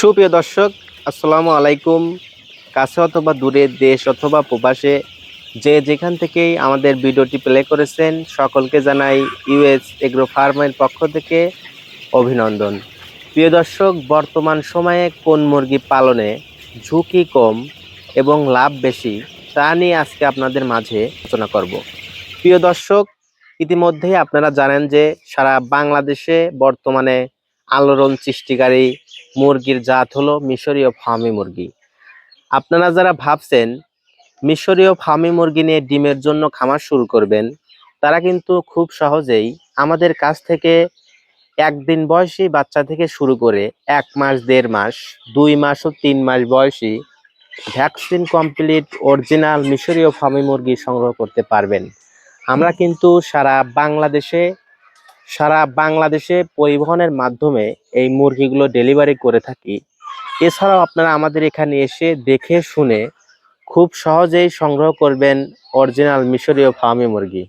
সুপ্রিয় দর্শক, আসসালামু আলাইকুম। কাছে অথবা দূরে দেশ অথবা প্রবাসে যে যেখান থেকেই আমাদের ভিডিওটি প্লে করেছেন, সকলকে জানাই ইউএস এগ্রো ফার্মের পক্ষ থেকে অভিনন্দন। প্রিয় দর্শক, বর্তমান সময়ে কোন মুরগি পালনে ঝুঁকি কম এবং লাভ বেশি, তা নিয়ে আজকে আপনাদের মাঝে আলোচনা করব। প্রিয় দর্শক, ইতিমধ্যেই আপনারা জানেন যে সারা বাংলাদেশে বর্তমানে আলোড়ন সৃষ্টিকারী মুরগির জাত হলো মিশরীয় ফার্মি মুরগি। আপনারা যারা ভাবছেন মিশরীয় ফার্মি মুরগি নিয়ে ডিমের জন্য খামার শুরু করবেন, তারা কিন্তু খুব সহজেই আমাদের কাছ থেকে একদিন বয়সী বাচ্চা থেকে শুরু করে এক মাস, দেড় মাস, দুই মাস ও তিন মাস বয়সী ভ্যাকসিন কমপ্লিট অরিজিনাল মিশরীয় ফার্মি মুরগি সংগ্রহ করতে পারবেন। আমরা কিন্তু সারা বাংলাদেশে সারা বাংলাদেশে পরিবহনের মাধ্যমে এই মুরগিগুলো ডেলিভারি করে থাকি। এছাড়াও আপনারা আমাদের এখানে এসে দেখে শুনে খুব সহজেই সংগ্রহ করবেন অরিজিনাল মিশরীয় ফার্মি মুরগি।